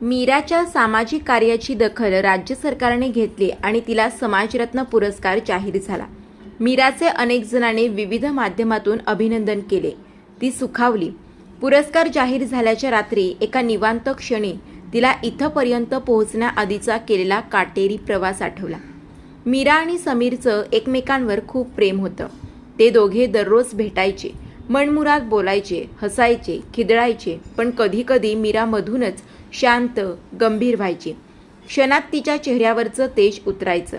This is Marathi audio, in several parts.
मीराच्या सामाजिक कार्याची दखल राज्य सरकारने घेतली आणि तिला समाजरत्न पुरस्कार जाहीर झाला. मीराचे अनेक जणांनी विविध माध्यमातून अभिनंदन केले. ती सुखावली. पुरस्कार जाहीर झाल्याच्या रात्री एका निवांत क्षणी तिला इथंपर्यंत पोहोचण्याआधीचा केलेला काटेरी प्रवास आठवला. मीरा आणि समीरचं एकमेकांवर खूप प्रेम होतं. ते दोघे दररोज भेटायचे. मनमुराद बोलायचे हसायचे खिदळायचे पण कधीकधी मीरामधूनच शांत गंभीर व्हायची. क्षणात तिच्या चेहऱ्यावरचं तेज उतरायचं.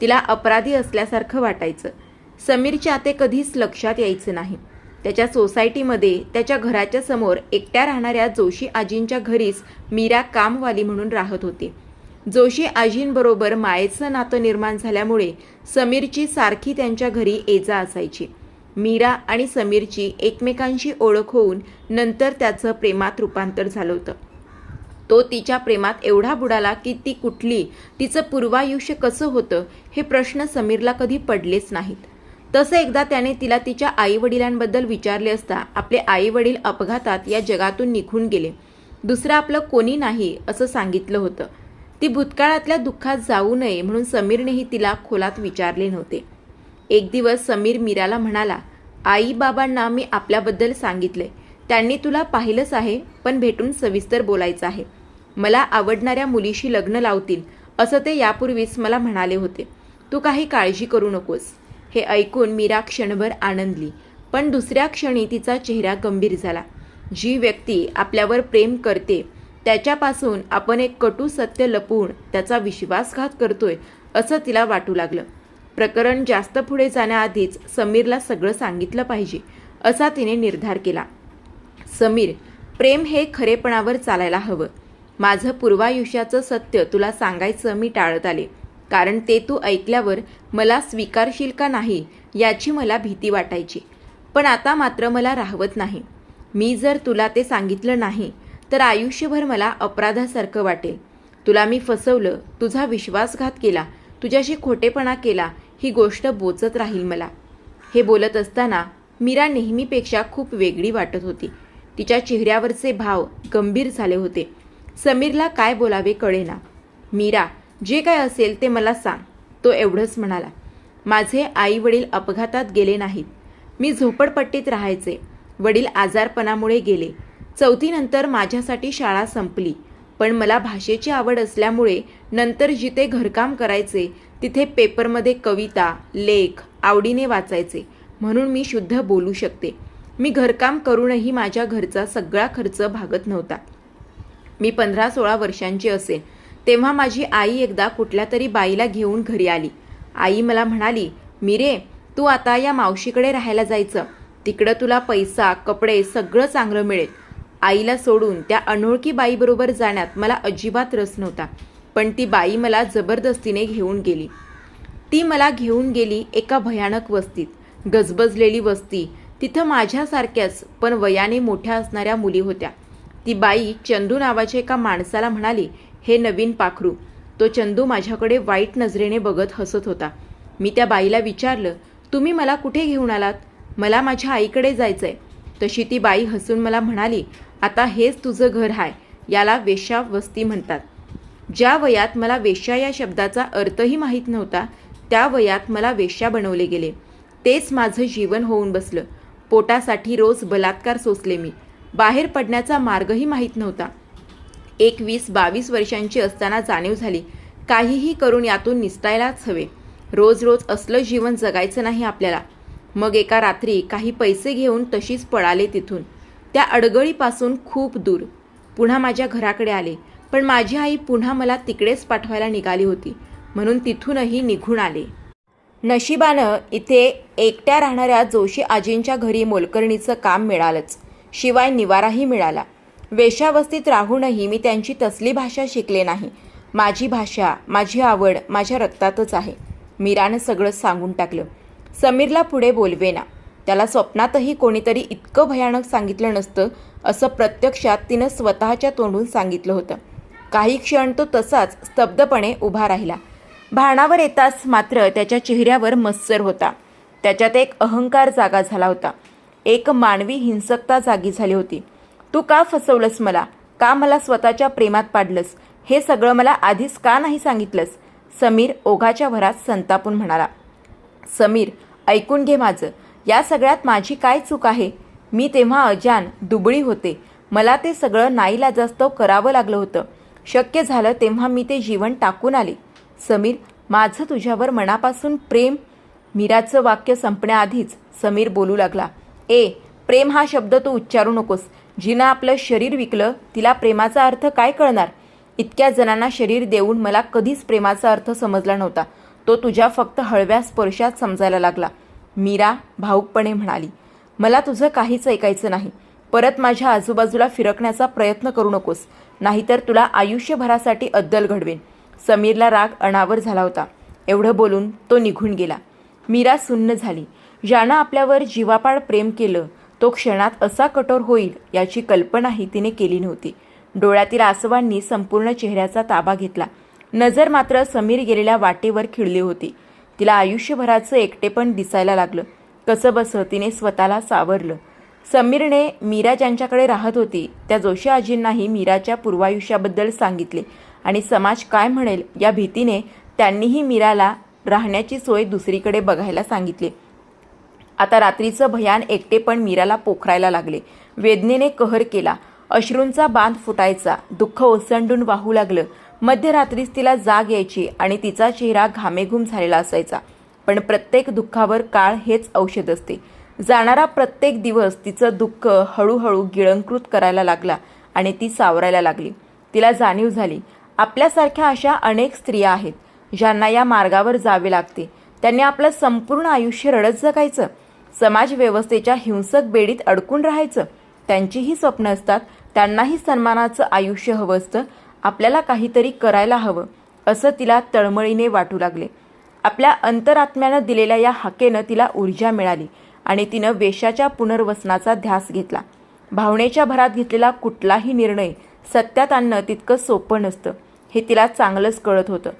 तिला अपराधी असल्यासारखं वाटायचं. समीरच्या ते कधीच लक्षात यायचं नाही. त्याच्या सोसायटीमध्ये त्याच्या घराच्या समोर एकट्या राहणाऱ्या जोशी आजींच्या घरीच मीरा कामवाली म्हणून राहत होती. जोशी आजींबरोबर मायेचं नातं निर्माण झाल्यामुळे समीरची सारखी त्यांच्या घरी येजा असायची. मीरा आणि समीरची एकमेकांशी ओळख होऊन नंतर त्याचं प्रेमात रूपांतर झालं होतं. तो तिच्या प्रेमात एवढा बुडाला की ती कुठली तिचं पूर्वायुष्य कसं होतं हे प्रश्न समीरला कधी पडलेच नाहीत. तसं एकदा त्याने तिला तिच्या आईवडिलांबद्दल विचारले असता आपले आईवडील अपघातात या जगातून निघून गेले. दुसरं आपलं कोणी नाही असं सांगितलं होतं. ती भूतकाळातल्या दुःखात जाऊ नये म्हणून समीरनेही तिला खोलात विचारले नव्हते. एक दिवस समीर मीराला म्हणाला आई बाबांना मी आपल्याबद्दल सांगितले. त्यांनी तुला पाहिलंच आहे पण भेटून सविस्तर बोलायचं आहे. मला आवडणाऱ्या मुलीशी लग्न लावतील असं ते यापूर्वीच मला म्हणाले होते. तू काही काळजी करू नकोस. हे ऐकून मीरा क्षणभर आनंदली पण दुसऱ्या क्षणी तिचा चेहरा गंभीर झाला. जी व्यक्ती आपल्यावर प्रेम करते त्याच्यापासून आपण एक कटू सत्य लपवून त्याचा विश्वासघात करतोय असं तिला वाटू लागलं. प्रकरण जास्त पुढे जाण्याआधीच समीरला सगळं सांगितलं पाहिजे असा तिने निर्धार केला. समीर प्रेम हे खरेपणावर चालायला हवं. माझं पूर्वायुष्याचं सत्य तुला सांगायचं मी टाळत आले. कारण ते तू ऐकल्यावर मला स्वीकारशील का नाही याची मला भीती वाटायची. पण आता मात्र मला राहवत नाही. मी जर तुला ते सांगितलं नाही तर आयुष्यभर मला अपराधासारखं वाटेल. तुला मी फसवलं तुझा विश्वासघात केला तुझ्याशी खोटेपणा केला ही गोष्ट बोचत राहील मला. हे बोलत असताना मीरा नेहमीपेक्षा खूप वेगळी वाटत होती. तिच्या चेहऱ्यावरचे भाव गंभीर झाले होते. समीरला काय बोलावे कळेना. मीरा जे काय असेल ते मला सांग तो एवढंच म्हणाला. माझे आई वडील अपघातात गेले नाहीत. मी झोपडपट्टीत राहायचे. वडील आजारपणामुळे गेले. चौथीनंतर माझ्यासाठी शाळा संपली. पण मला भाषेची आवड असल्यामुळे नंतर जिथे घरकाम करायचे तिथे पेपरमध्ये कविता लेख आवडीने वाचायचे. म्हणून मी शुद्ध बोलू शकते. मी घरकाम करूनही माझ्या घरचा सगळा खर्च भागत नव्हता. मी पंधरा सोळा वर्षांची असेन. तेव्हा माझी आई एकदा कुठल्या तरी बाईला घेऊन घरी आली. आई मला म्हणाली मिरे तू आता या मावशीकडे राहायला जायचं. तिकडं तुला पैसा कपडे सगळं चांगलं मिळेल. आईला सोडून त्या अनोळखी बाईबरोबर जाण्यात मला अजिबात रस नव्हता. पण ती बाई मला जबरदस्तीने घेऊन गेली. ती मला घेऊन गेली एका भयानक वस्तीत. गजबजलेली वस्ती. तिथं माझ्यासारख्याच पण वयाने मोठ्या असणाऱ्या मुली होत्या. ती बाई चंदू नावाच्या एका माणसाला म्हणाली हे नवीन पाखरू. तो चंदू माझ्याकडे वाईट नजरेने बघत हसत होता. मी त्या बाईला विचारलं तुम्ही मला कुठे घेऊन आलात? मला माझ्या आईकडे जायचंय. तशी ती बाई हसून मला म्हणाली आता हेच तुझं घर आहे याला वेश्या वस्ती म्हणतात. ज्या वयात मला वेश्या या शब्दाचा अर्थही माहीत नव्हता त्या वयात मला वेश्या बनवले गेले. तेच माझं जीवन होऊन बसलं. पोटासाठी रोज बलात्कार सोसले मी. बाहेर पडण्याचा मार्गही माहीत नव्हता. एकवीस बावीस वर्षांची असताना जाणीव झाली काहीही करून यातून निसटायलाच हवे. रोज रोज असलं जीवन जगायचं नाही आपल्याला. मग एका रात्री काही पैसे घेऊन तशीच पळाले तिथून. त्या अडगळीपासून खूप दूर. पुन्हा माझ्या घराकडे आले. पण माझी आई पुन्हा मला तिकडेच पाठवायला निघाली होती. म्हणून तिथूनही निघून आले. नशिबानं इथे एकट्या राहणाऱ्या जोशी आजींच्या घरी मोलकरणीचं काम मिळालंच. शिवाय निवाराही मिळाला. वेशावस्थित राहूनही मी त्यांची तसली भाषा शिकले नाही. माझी भाषा माझी आवड माझ्या रक्तातच आहे. मीरानं सगळं सांगून टाकलं. समीरला पुढे बोलवेना. त्याला स्वप्नातही कोणीतरी इतकं भयानक सांगितलं नसतं असं प्रत्यक्षात तिनं स्वतःच्या तोंडून सांगितलं होतं. काही क्षण तो तसाच स्तब्धपणे उभा राहिला. भाणावर येताच मात्र त्याच्या चेहऱ्यावर मत्सर होता. त्याच्यात एक अहंकार जागा झाला होता. एक मानवी हिंसकता जागी झाली होती. तू का फसवलंस मला? का मला स्वतःच्या प्रेमात पाडलंस? हे सगळं मला आधीच का नाही सांगितलंस? समीर ओघाच्या भरात संतापून म्हणाला. समीर ऐकून घे माझं. या सगळ्यात माझी काय चूक आहे? मी तेव्हा अजान दुबळी होते. मला ते सगळं नाईलाजास्तव करावं लागलं होतं. शक्य झालं तेव्हा मी ते जीवन टाकून आले. समीर माझं तुझ्यावर मनापासून प्रेम मीराचं वाक्य संपण्याआधीच समीर बोलू लागला. ए प्रेम हा शब्द तू उच्चारू नकोस. जिनं आपलं शरीर विकलं तिला प्रेमाचा अर्थ काय कळणार? इतक्या जणांना शरीर देऊन मला कधीच प्रेमाचा अर्थ समजला नव्हता. तो तुझ्या फक्त हळव्या स्पर्शात समजायला लागला. मीरा भाऊकपणे म्हणाली मला तुझं काहीच ऐकायचं नाही. परत माझ्या आजूबाजूला फिरकण्याचा प्रयत्न करू नकोस. नाहीतर तुला आयुष्यभरासाठी अद्दल घडवेन. समीरला राग अणावर झाला होता. एवढं बोलून तो निघून गेला. मीरा सुन्न झाली. ज्यानं आपल्यावर जीवापाड प्रेम केलं तो क्षणात असा कठोर होईल याची कल्पनाही तिने केली नव्हती. डोळ्यातील आसवांनी संपूर्ण चेहऱ्याचा ताबा घेतला. नजर मात्र समीर गेलेल्या वाटेवर खिळली होती. तिला आयुष्यभराचं एकटेपण दिसायला लागलं. कसं बसं तिने स्वतःला सावरलं. समीरने मीरा ज्यांच्याकडे राहत होती त्या जोशी आजींनाही मीराच्या पूर्वायुष्याबद्दल सांगितले. आणि समाज काय म्हणेल या भीतीने त्यांनीही मीराला राहण्याची सोय दुसरीकडे बघायला सांगितले. आता रात्रीचं भयान एकटेपण मीराला पोखरायला लागले. वेदनेने कहर केला. अश्रूंचा बांध फुटायचा. दुःख ओसंडून वाहू लागलं. मध्यरात्रीच तिला जाग यायची आणि तिचा चेहरा घामेघूम झालेला असायचा. पण प्रत्येक दुःखावर काळ हेच औषध असते. जाणारा प्रत्येक दिवस तिचं दुःख हळूहळू गिळंकृत करायला लागला आणि ती सावरायला लागली. तिला जाणीव झाली. आपल्यासारख्या अशा अनेक स्त्रिया आहेत ज्यांना या मार्गावर जावे लागते. त्यांनी आपलं संपूर्ण आयुष्य रडत जगायचं. समाज व्यवस्थेच्या हिंसक बेडीत अडकून राहायचं. त्यांचीही स्वप्न असतात. त्यांनाही सन्मानाचं आयुष्य हवं असतं. आपल्याला काहीतरी करायला हवं असं तिला तळमळीने वाटू लागले. आपल्या अंतरात्म्यानं दिलेल्या या हाकेनं तिला ऊर्जा मिळाली. आणि तिनं वेशाच्या पुनर्वसनाचा ध्यास घेतला. भावनेच्या भरात घेतलेला कुठलाही निर्णय सत्यात आणणं तितकं सोपं नसतं. हे तिला चांगलंच कळत होतं.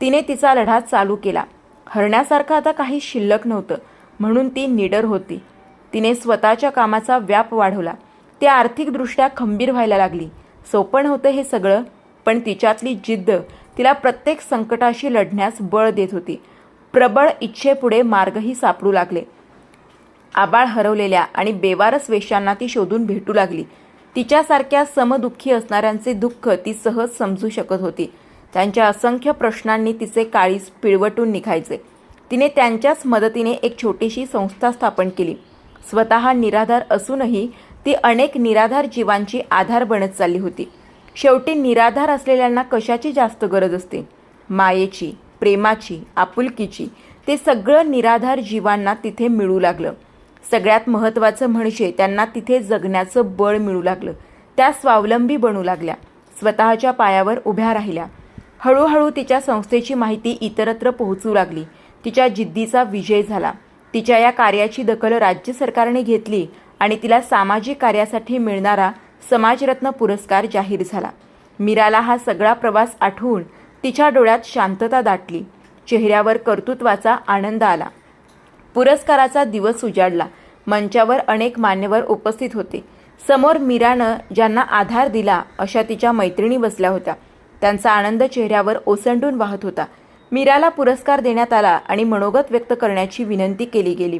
तिने तिचा लढा चालू केला. हरण्यासारखं आता काही शिल्लक नव्हतं. म्हणून ती निडर होती. तिने स्वतःच्या कामाचा व्याप वाढवला. ती आर्थिकदृष्ट्या खंबीर व्हायला लागली. सोपं नव्हतं हे सगळं पण तिच्यातली जिद्द तिला प्रत्येक संकटाशी लढण्यास बळ देत होती. प्रबळ इच्छेपुढे मार्गही सापडू लागले. आबाळ हरवलेल्या आणि बेवारस वेशांना ती शोधून भेटू लागली. तिच्यासारख्या समदुःखी असणाऱ्यांचे दुःख ती सहज समजू शकत होती. त्यांच्या असंख्य प्रश्नांनी तिचे काळीज पिळवटून निघायचे. तिने त्यांच्याच मदतीने एक छोटीशी संस्था स्थापन केली. स्वतः निराधार असूनही ती अनेक निराधार जीवांची आधार बनत चालली होती. शेवटी निराधार असलेल्यांना कशाची जास्त गरज असते? मायेची प्रेमाची आपुलकीची ते सगळं निराधार जीवांना तिथे मिळू लागलं. सगळ्यात महत्त्वाचं म्हणजे त्यांना तिथे जगण्याचं बळ मिळू लागलं. त्या स्वावलंबी बनू लागल्या. स्वतःच्या पायावर उभ्या राहिल्या. हळूहळू तिच्या संस्थेची माहिती इतरत्र पोहोचू लागली. तिच्या जिद्दीचा विजय झाला. तिच्या या कार्याची दखल राज्य सरकारने घेतली आणि तिला सामाजिक कार्यासाठी मिळणारा समाजरत्न पुरस्कार जाहीर झाला. मीराला हा सगळा प्रवास आठवून तिच्या डोळ्यात शांतता दाटली. चेहऱ्यावर कर्तृत्वाचा आनंद आला. पुरस्काराचा दिवस उजाडला. मंचावर अनेक मान्यवर उपस्थित होते. समोर मीरानं ज्यांना आधार दिला अशा तिच्या मैत्रिणी बसल्या होत्या. त्यांचा आनंद चेहऱ्यावर ओसंडून वाहत होता. मीराला पुरस्कार देण्यात आला आणि मनोगत व्यक्त करण्याची विनंती केली गेली.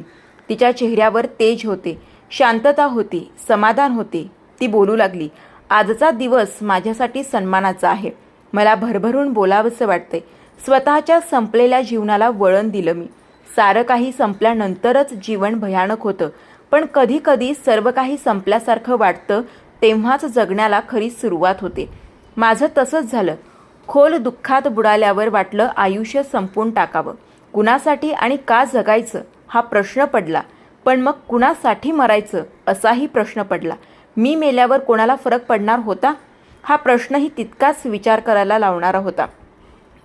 तिच्या चेहऱ्यावर तेज होते शांतता होती समाधान होते. ती बोलू लागली आजचा दिवस माझ्यासाठी सन्मानाचा आहे. मला भरभरून बोलावंसं वाटते स्वतःच्या संपलेल्या जीवनाला वळण दिलं मी. सारं काही संपल्यानंतरच जीवन भयानक होतं. पण कधी कधी सर्व काही संपल्यासारखं वाटतं तेव्हाच जगण्याला खरी सुरुवात होते. माझं तसंच झालं. खोल दुःखात बुडाल्यावर वाटलं आयुष्य संपून टाकावं. कुणासाठी आणि का जगायचं हा प्रश्न पडला. पण मग कुणासाठी मरायचं असाही प्रश्न पडला. मी मेल्यावर कोणाला फरक पडणार होता? हा प्रश्नही तितकाच विचार करायला लावणारा होता.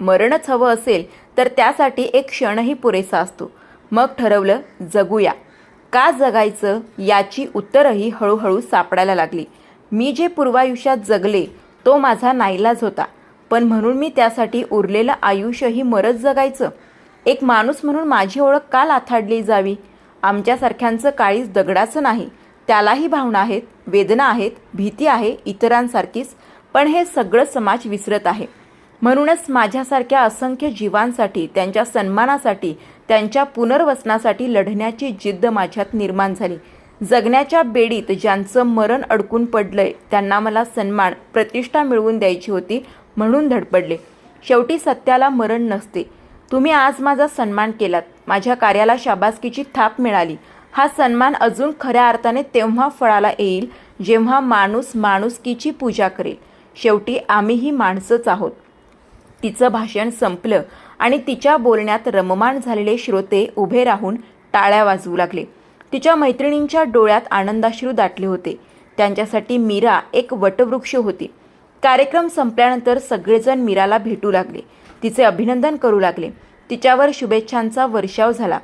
मरणच हवं असेल तर त्यासाठी एक क्षणही पुरेसा असतो. मग ठरवलं जगूया. का जगायचं याची उत्तरही हळूहळू सापडायला लागली. मी जे पूर्वायुष्यात जगले तो माझा नाईलाज होता. पण म्हणून मी त्यासाठी उरलेलं आयुष्यही मरत जगायचं. एक माणूस म्हणून माझी ओळख का लाथाडली जावी? आमच्यासारख्यांचं काळीच दगडाचं नाही. त्यालाही भावना आहेत वेदना आहेत भीती आहे इतरांसारखीच. पण हे सगळं समाज विसरत आहे. म्हणूनच माझ्यासारख्या असंख्य जीवांसाठी त्यांच्या सन्मानासाठी त्यांच्या पुनर्वसनासाठी लढण्याची जिद्द माझ्यात निर्माण झाली. जगण्याच्या बेडीत ज्यांचं मरण अडकून पडलंय त्यांना मला सन्मान प्रतिष्ठा मिळवून द्यायची होती म्हणून धडपडले. शेवटी सत्याला मरण नसते. तुम्ही आज माझा सन्मान केलात. माझ्या कार्याला शाबासकीची थाप मिळाली. हा सन्मान अजून खऱ्या अर्थाने तेव्हा फळाला येईल जेव्हा माणूस माणुसकीची पूजा करेल. शेवटी आम्हीही माणसंच आहोत. तिचं भाषण संपलं आणि तिच्या बोलण्यात रममाण झालेले श्रोते उभे राहून टाळ्या वाजवू लागले. तिच्या मैत्रिणींच्या डोळ्यात आनंदाश्रू दाटले होते. त्यांच्यासाठी मीरा एक वटवृक्ष होती. कार्यक्रम संपल्यानंतर सगळेजण मीराला भेटू लागले. तिचे अभिनंदन करू लागले. तिच्यावर शुभेच्छांचा वर्षाव झाला.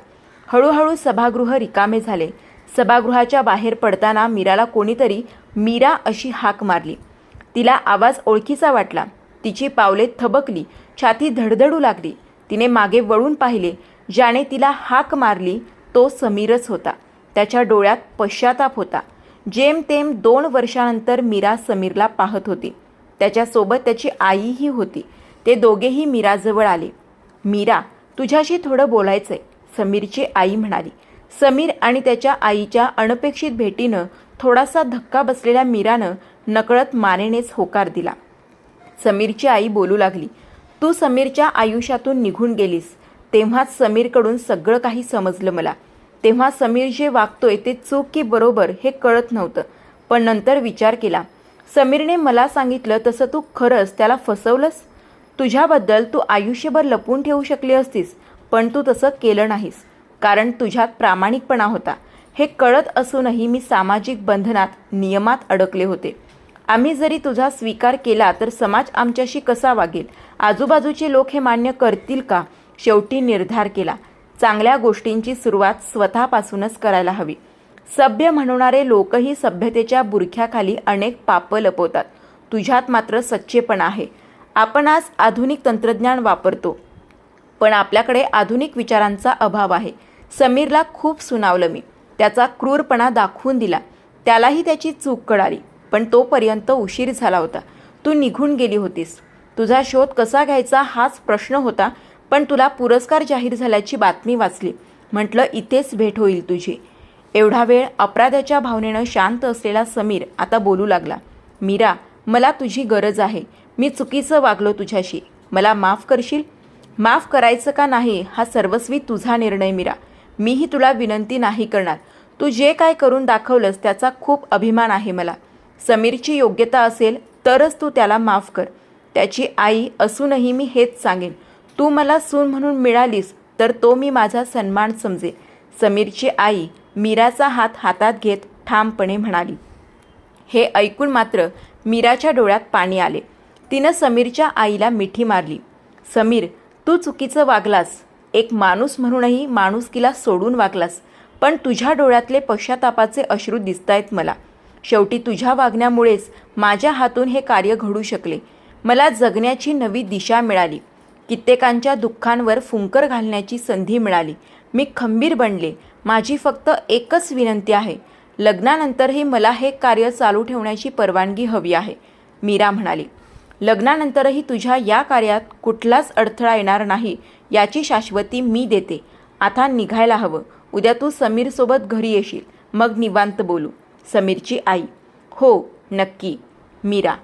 हळूहळू सभागृह रिकामे झाले. सभागृहाच्या बाहेर पडताना मीराला कोणीतरी मीरा अशी हाक मारली. तिला आवाज ओळखीचा वाटला. तिची पावले थबकली छाती धडधडू लागली. तिने मागे वळून पाहिले ज्याने तिला हाक मारली तो समीरच होता. त्याच्या डोळ्यात पश्चाताप होता. जेमतेम दोन वर्षानंतर मीरा समीरला पाहत होती. त्याच्यासोबत त्याची आईही होती. ते दोघेही मीराजवळ आले. मीरा तुझ्याशी थोडं बोलायचंय समीरची आई म्हणाली. समीर आणि त्याच्या आईच्या अनपेक्षित भेटीनं थोडासा धक्का बसलेल्या मीरानं नकळत मानेनेच होकार दिला. समीरची आई बोलू लागली. तू समीरच्या आयुष्यातून निघून गेलीस. तेव्हाच समीरकडून सगळं काही समजलं मला. तेव्हा समीर जे वागतोय ते चूक की बरोबर हे कळत नव्हतं. पण नंतर विचार केला. समीरने मला सांगितलं तसं तू खरंच त्याला फसवलंस? तुझ्याबद्दल तू आयुष्यभर लपून ठेवू शकली असतीस पण तू तसं केलं नाहीस. कारण तुझ्यात प्रामाणिकपणा होता. हे कळत असूनही मी सामाजिक बंधनात नियमात अडकले होते. आम्ही जरी तुझा स्वीकार केला तर समाज आमच्याशी कसा वागेल? आजूबाजूचे लोक हे मान्य करतील का? शेवटी निर्धार केला. चांगल्या गोष्टींची सुरुवात स्वतःपासूनच करायला हवी. सभ्य म्हणणारे लोकही सभ्यतेच्या बुरख्याखाली अनेक पापं लपवतात. तुझ्यात मात्र सच्चेपणा आहे. आपण आज आधुनिक तंत्रज्ञान वापरतो. पण आपल्याकडे आधुनिक विचारांचा अभाव आहे. समीरला खूप सुनावलं मी. त्याचा क्रूरपणा दाखवून दिला. त्यालाही त्याची चूक कळाली. पण तोपर्यंत उशीर झाला होता. तू निघून गेली होतीस. तुझा शोध कसा घ्यायचा हाच प्रश्न होता पण तुला पुरस्कार जाहीर झाल्याची बातमी वाचली. म्हटलं इथेच भेट होईल तुझी. एवढा वेळ अपराधाच्या भावनेनं शांत असलेला समीर आता बोलू लागला. मीरा मला तुझी गरज आहे. मी चुकीचं वागलो तुझ्याशी. मला माफ करशील? माफ करायचं का नाही हा सर्वस्वी तुझा निर्णय मीरा. मीही तुला विनंती नाही करणार. तू जे काय करून दाखवलंस त्याचा खूप अभिमान आहे मला. समीरची योग्यता असेल तरच तू त्याला माफ कर. त्याची आई असूनही मी हेच सांगेन. तू मला सून म्हणून मिळालीस तर तो मी माझा सन्मान समजेल. समीरची आई मीराचा हात हातात घेत ठामपणे म्हणाली. हे ऐकून मात्र मीराच्या डोळ्यात पाणी आले. तिनं समीरच्या आईला मिठी मारली. समीर तू चुकीचं वागलास. एक माणूस म्हणूनही माणुसकीला सोडून वागलास. पण तुझ्या डोळ्यातले पश्चातापाचे अश्रू दिसतायत मला. शेवटी तुझ्या वागण्यामुळेच माझ्या हातून हे कार्य घडू शकले. मला जगण्याची नवी दिशा मिळाली. कित्येकांच्या दुःखांवर फुंकर घालण्याची संधी मिळाली. मी खंबीर बनले. माझी फक्त एकच विनंती आहे. लग्नानंतरही मला हे कार्य चालू ठेवण्याची परवानगी हवी आहे मीरा म्हणाली. लग्नानंतरही तुझ्या या कार्यात कुठलाच अडथळा येणार नाही याची शाश्वती मी देते. आता निघायला हवं. उद्या तू समीरसोबत घरी येशील. मग निवांत बोलू. समीरची आई. हो नक्की. मीरा.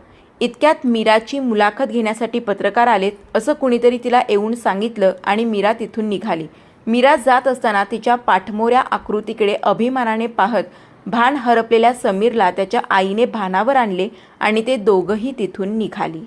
इतक्यात मीराची मुलाखत घेण्यासाठी पत्रकार आलेत असं कुणीतरी तिला येऊन सांगितलं आणि मीरा तिथून निघाली. मीरा जात असताना तिच्या पाठमोऱ्या आकृतीकडे अभिमानाने पाहत भान हरपलेल्या समीरला त्याच्या आईने भानावर आणले आणि ते दोघंही तिथून निघाली.